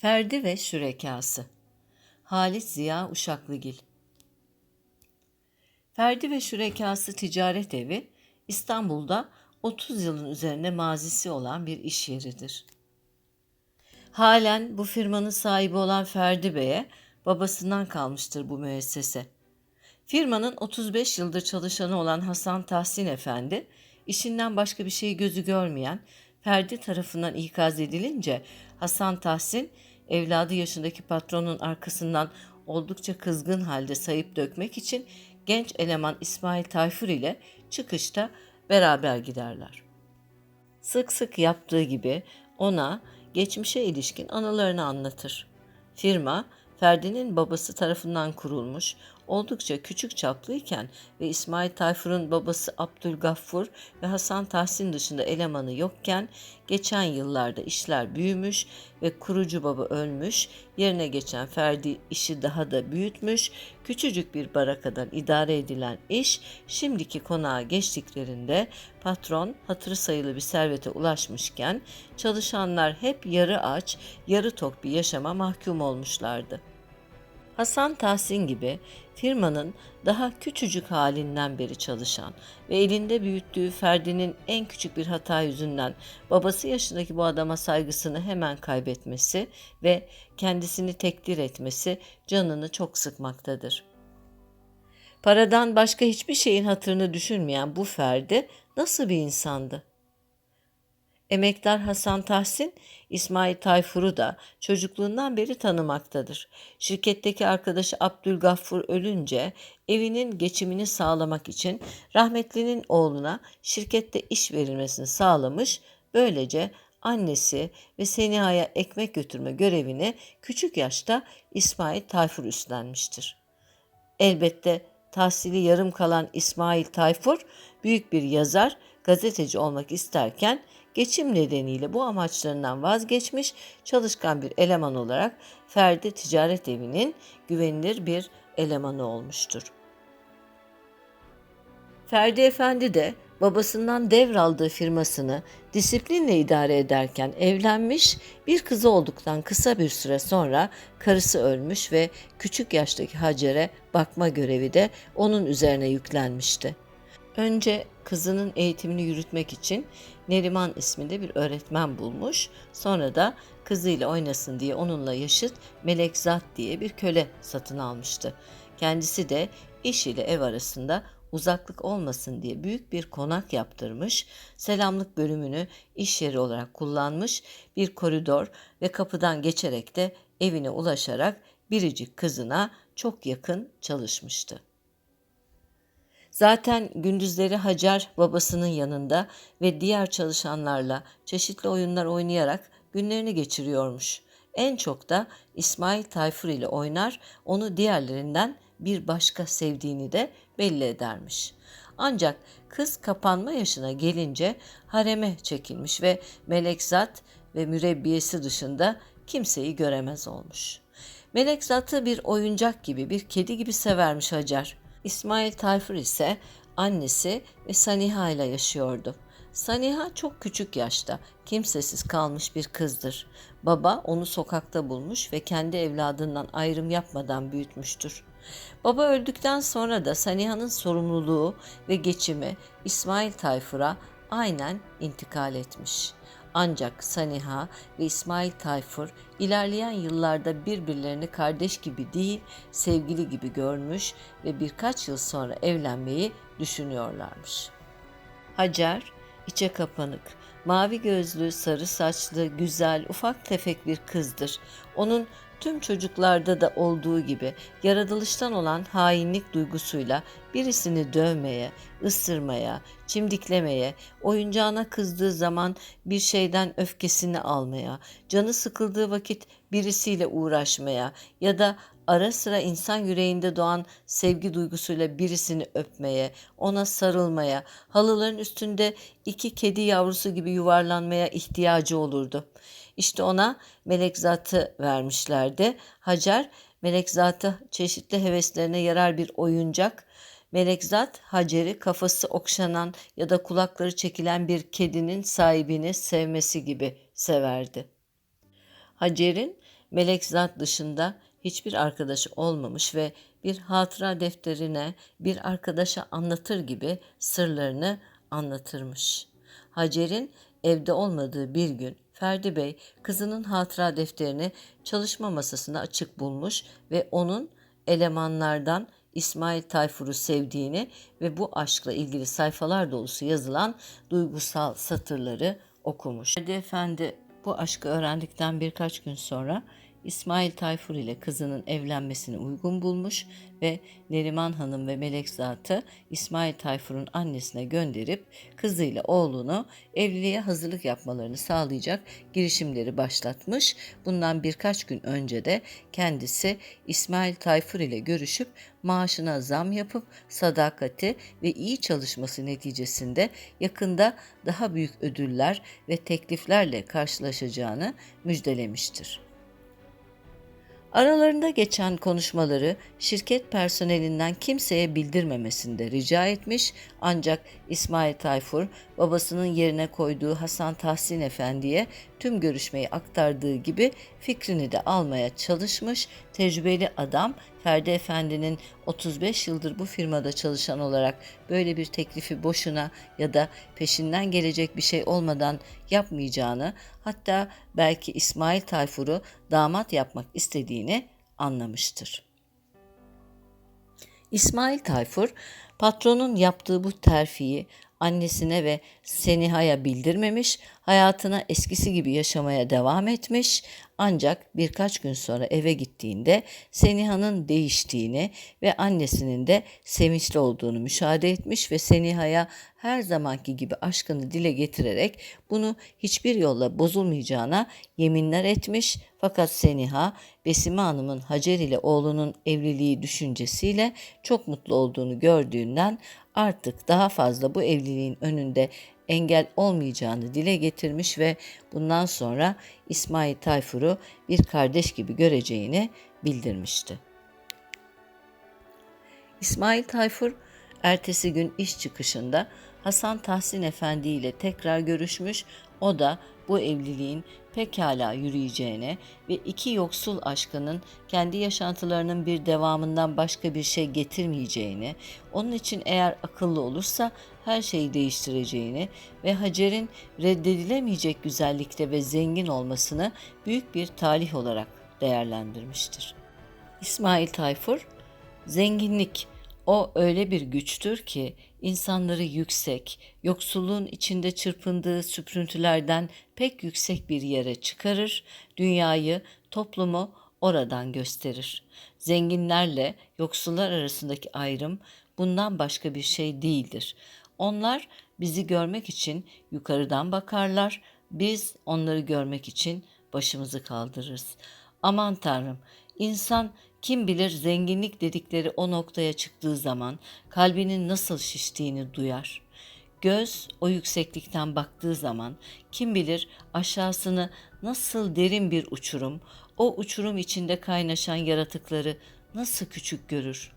Ferdi ve Şürekası Halit Ziya Uşaklıgil Ferdi ve Şürekası Ticaret Evi İstanbul'da 30 yılın üzerinde mazisi olan bir iş yeridir. Halen bu firmanın sahibi olan Ferdi Bey'e babasından kalmıştır bu müessese. Firmanın 35 yıldır çalışanı olan Hasan Tahsin Efendi, işinden başka bir şey gözü görmeyen Ferdi tarafından ikaz edilince Hasan Tahsin evladı yaşındaki patronun arkasından oldukça kızgın halde sayıp dökmek için genç eleman İsmail Tayfur ile çıkışta beraber giderler. Sık sık yaptığı gibi ona geçmişe ilişkin anılarını anlatır. Firma Ferdi'nin babası tarafından kurulmuş, oldukça küçük çaplıyken ve İsmail Tayfur'un babası Abdülgaffur ve Hasan Tahsin dışında elemanı yokken geçen yıllarda işler büyümüş ve kurucu baba ölmüş, yerine geçen Ferdi işi daha da büyütmüş, küçücük bir barakadan idare edilen iş şimdiki konağa geçtiklerinde patron hatırı sayılı bir servete ulaşmışken çalışanlar hep yarı aç, yarı tok bir yaşama mahkum olmuşlardı. Hasan Tahsin gibi firmanın daha küçücük halinden beri çalışan ve elinde büyüttüğü Ferdi'nin en küçük bir hata yüzünden babası yaşındaki bu adama saygısını hemen kaybetmesi ve kendisini tekdir etmesi canını çok sıkmaktadır. Paradan başka hiçbir şeyin hatırını düşünmeyen bu Ferdi nasıl bir insandı? Emektar Hasan Tahsin, İsmail Tayfur'u da çocukluğundan beri tanımaktadır. Şirketteki arkadaşı Abdülgaffur ölünce evinin geçimini sağlamak için rahmetlinin oğluna şirkette iş verilmesini sağlamış, böylece annesi ve Seniha'ya ekmek götürme görevini küçük yaşta İsmail Tayfur üstlenmiştir. Elbette tahsili yarım kalan İsmail Tayfur büyük bir yazar, gazeteci olmak isterken geçim nedeniyle bu amaçlarından vazgeçmiş çalışkan bir eleman olarak Ferdi Ticaret Evi'nin güvenilir bir elemanı olmuştur. Ferdi Efendi de babasından devraldığı firmasını disiplinle idare ederken evlenmiş, bir kızı olduktan kısa bir süre sonra karısı ölmüş ve küçük yaştaki Hacer'e bakma görevi de onun üzerine yüklenmişti. Önce kızının eğitimini yürütmek için Neriman isminde bir öğretmen bulmuş. Sonra da kızıyla oynasın diye onunla yaşıt Melekzat diye bir köle satın almıştı. Kendisi de iş ile ev arasında uzaklık olmasın diye büyük bir konak yaptırmış, selamlık bölümünü iş yeri olarak kullanmış, bir koridor ve kapıdan geçerek de evine ulaşarak biricik kızına çok yakın çalışmıştı. Zaten gündüzleri Hacer babasının yanında ve diğer çalışanlarla çeşitli oyunlar oynayarak günlerini geçiriyormuş. En çok da İsmail Tayfur ile oynar, onu diğerlerinden bir başka sevdiğini de belli edermiş. Ancak kız kapanma yaşına gelince hareme çekilmiş ve Melekzat ve mürebbiyesi dışında kimseyi göremez olmuş. Melekzat'ı bir oyuncak gibi, bir kedi gibi severmiş Hacer. İsmail Tayfur ise annesi ve Saniha ile yaşıyordu. Saniha çok küçük yaşta, kimsesiz kalmış bir kızdır. Baba onu sokakta bulmuş ve kendi evladından ayrım yapmadan büyütmüştür. Baba öldükten sonra da Saniha'nın sorumluluğu ve geçimi İsmail Tayfur'a aynen intikal etmiş. Ancak Saniha ve İsmail Tayfur ilerleyen yıllarda birbirlerini kardeş gibi değil, sevgili gibi görmüş ve birkaç yıl sonra evlenmeyi düşünüyorlarmış. Hacer, içe kapanık, mavi gözlü, sarı saçlı, güzel, ufak tefek bir kızdır. Onun tüm çocuklarda da olduğu gibi yaratılıştan olan hainlik duygusuyla birisini dövmeye, ısırmaya, çimdiklemeye, oyuncağına kızdığı zaman bir şeyden öfkesini almaya, canı sıkıldığı vakit birisiyle uğraşmaya ya da ara sıra insan yüreğinde doğan sevgi duygusuyla birisini öpmeye, ona sarılmaya, halıların üstünde iki kedi yavrusu gibi yuvarlanmaya ihtiyacı olurdu. İşte ona melek zatı vermişlerdi. Hacer melek zatı çeşitli heveslerine yarar bir oyuncak. Melekzat Hacer'i kafası okşanan ya da kulakları çekilen bir kedinin sahibini sevmesi gibi severdi. Hacer'in Melekzat dışında hiçbir arkadaşı olmamış ve bir hatıra defterine bir arkadaşa anlatır gibi sırlarını anlatırmış. Hacer'in evde olmadığı bir gün Ferdi Bey kızının hatıra defterini çalışma masasına açık bulmuş ve onun elemanlardan İsmail Tayfur'u sevdiğini ve bu aşkla ilgili sayfalar dolusu yazılan duygusal satırları okumuş. Ferdi Efendi bu aşkı öğrendikten birkaç gün sonra İsmail Tayfur ile kızının evlenmesini uygun bulmuş ve Neriman Hanım ve Melek Zat'ı İsmail Tayfur'un annesine gönderip kızıyla oğlunu evliliğe hazırlık yapmalarını sağlayacak girişimleri başlatmış. Bundan birkaç gün önce de kendisi İsmail Tayfur ile görüşüp maaşına zam yapıp sadakati ve iyi çalışması neticesinde yakında daha büyük ödüller ve tekliflerle karşılaşacağını müjdelemiştir. Aralarında geçen konuşmaları şirket personelinden kimseye bildirmemesini de rica etmiş. Ancak İsmail Tayfur babasının yerine koyduğu Hasan Tahsin Efendi'ye tüm görüşmeyi aktardığı gibi fikrini de almaya çalışmış. Tecrübeli adam Ferdi Efendi'nin 35 yıldır bu firmada çalışan olarak böyle bir teklifi boşuna ya da peşinden gelecek bir şey olmadan yapmayacağını hatta belki İsmail Tayfur'u damat yapmak istediğini anlamıştır. İsmail Tayfur patronun yaptığı bu terfiyi annesine ve Seniha'ya bildirmemiş, hayatına eskisi gibi yaşamaya devam etmiş ancak birkaç gün sonra eve gittiğinde Seniha'nın değiştiğini ve annesinin de sevinçli olduğunu müşahede etmiş ve Seniha'ya her zamanki gibi aşkını dile getirerek bunu hiçbir yolla bozulmayacağına yeminler etmiş. Fakat Seniha Besime Hanım'ın Hacer ile oğlunun evliliği düşüncesiyle çok mutlu olduğunu gördüğünden artık daha fazla bu evliliğin önünde engel olmayacağını dile getirmiş ve bundan sonra İsmail Tayfur'u bir kardeş gibi göreceğini bildirmişti. İsmail Tayfur ertesi gün iş çıkışında Hasan Tahsin Efendi ile tekrar görüşmüş. O da bu evliliğin pekala yürüyeceğine ve iki yoksul aşkının kendi yaşantılarının bir devamından başka bir şey getirmeyeceğini, onun için eğer akıllı olursa her şeyi değiştireceğini ve Hacer'in reddedilemeyecek güzellikte ve zengin olmasını büyük bir talih olarak değerlendirmiştir. İsmail Tayfur, zenginlik o öyle bir güçtür ki insanları yüksek, yoksulluğun içinde çırpındığı süprüntülerden pek yüksek bir yere çıkarır, dünyayı, toplumu oradan gösterir. Zenginlerle yoksullar arasındaki ayrım bundan başka bir şey değildir. Onlar bizi görmek için yukarıdan bakarlar, biz onları görmek için başımızı kaldırırız. Aman Tanrım, insan kim bilir zenginlik dedikleri o noktaya çıktığı zaman kalbinin nasıl şiştiğini duyar. Göz o yükseklikten baktığı zaman kim bilir aşağısını nasıl derin bir uçurum, o uçurum içinde kaynaşan yaratıkları nasıl küçük görür.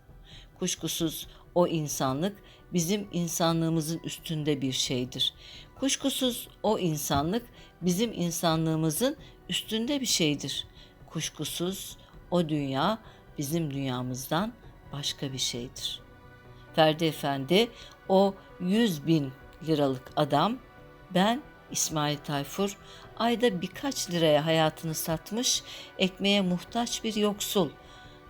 Kuşkusuz o insanlık bizim insanlığımızın üstünde bir şeydir. Kuşkusuz o insanlık bizim insanlığımızın üstünde bir şeydir. Kuşkusuz o dünya bizim dünyamızdan başka bir şeydir. Ferdi Efendi o 100 bin liralık adam ben İsmail Tayfur ayda birkaç liraya hayatını satmış ekmeğe muhtaç bir yoksul.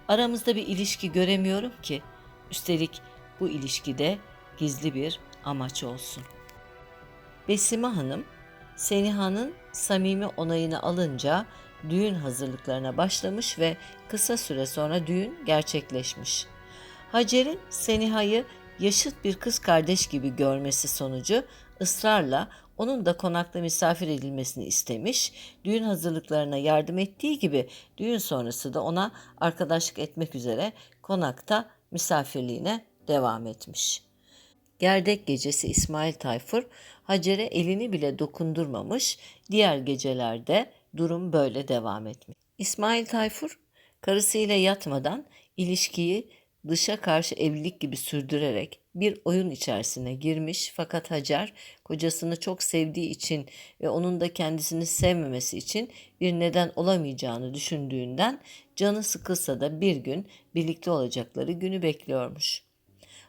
Aramızda bir ilişki göremiyorum ki. Üstelik bu ilişkide gizli bir amaç olsun. Besime Hanım, Seniha'nın samimi onayını alınca düğün hazırlıklarına başlamış ve kısa süre sonra düğün gerçekleşmiş. Hacer'in Seniha'yı yaşıt bir kız kardeş gibi görmesi sonucu ısrarla onun da konakta misafir edilmesini istemiş. Düğün hazırlıklarına yardım ettiği gibi düğün sonrası da ona arkadaşlık etmek üzere konakta misafirliğine devam etmiş. Gerdek gecesi İsmail Tayfur Hacer'e elini bile dokundurmamış, diğer gecelerde durum böyle devam etmiş. İsmail Tayfur karısıyla yatmadan ilişkiyi dışa karşı evlilik gibi sürdürerek bir oyun içerisine girmiş fakat Hacer kocasını çok sevdiği için ve onun da kendisini sevmemesi için bir neden olamayacağını düşündüğünden canı sıkılsa da bir gün birlikte olacakları günü bekliyormuş.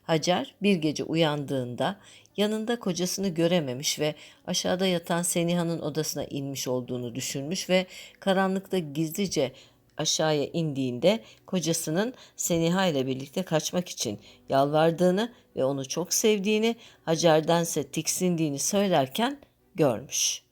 Hacer bir gece uyandığında yanında kocasını görememiş ve aşağıda yatan Seniha'nın odasına inmiş olduğunu düşünmüş ve karanlıkta gizlice aşağıya indiğinde kocasının Seniha ile birlikte kaçmak için yalvardığını ve onu çok sevdiğini, Hacer'dense tiksindiğini söylerken görmüş.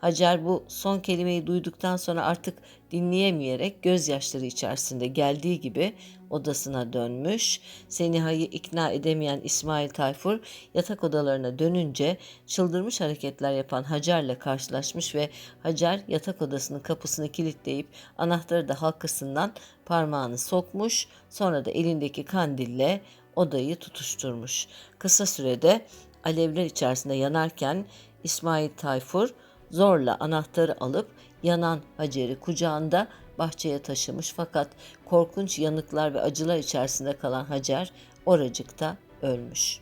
Hacer bu son kelimeyi duyduktan sonra artık dinleyemeyerek gözyaşları içerisinde geldiği gibi odasına dönmüş. Seniha'yı ikna edemeyen İsmail Tayfur yatak odalarına dönünce çıldırmış hareketler yapan Hacer'le karşılaşmış ve Hacer yatak odasının kapısını kilitleyip anahtarı da halkasından parmağını sokmuş. Sonra da elindeki kandille odayı tutuşturmuş. Kısa sürede alevler içerisinde yanarken İsmail Tayfur zorla anahtarı alıp yanan Hacer'i kucağında bahçeye taşımış fakat korkunç yanıklar ve acılar içerisinde kalan Hacer oracıkta ölmüş.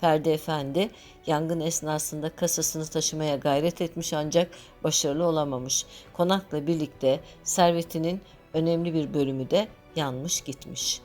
Ferdi Efendi yangın esnasında kasasını taşımaya gayret etmiş ancak başarılı olamamış. Konakla birlikte servetinin önemli bir bölümü de yanmış gitmiş.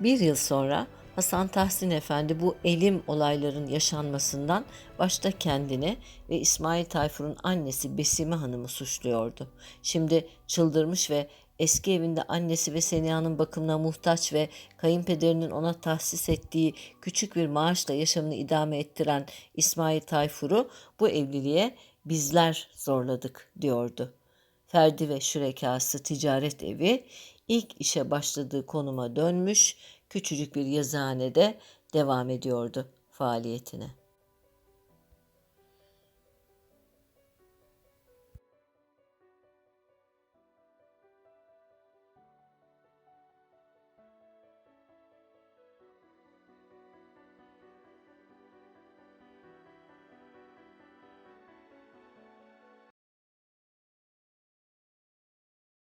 Bir yıl sonra Hasan Tahsin Efendi bu elim olayların yaşanmasından başta kendini ve İsmail Tayfur'un annesi Besime Hanım'ı suçluyordu. Şimdi çıldırmış ve eski evinde annesi ve Seniha'nın bakımına muhtaç ve kayınpederinin ona tahsis ettiği küçük bir maaşla yaşamını idame ettiren İsmail Tayfur'u bu evliliğe bizler zorladık diyordu. Ferdi ve Şürekası Ticaret Evi ilk işe başladığı konuma dönmüş, küçücük bir yazıhanede devam ediyordu faaliyetine.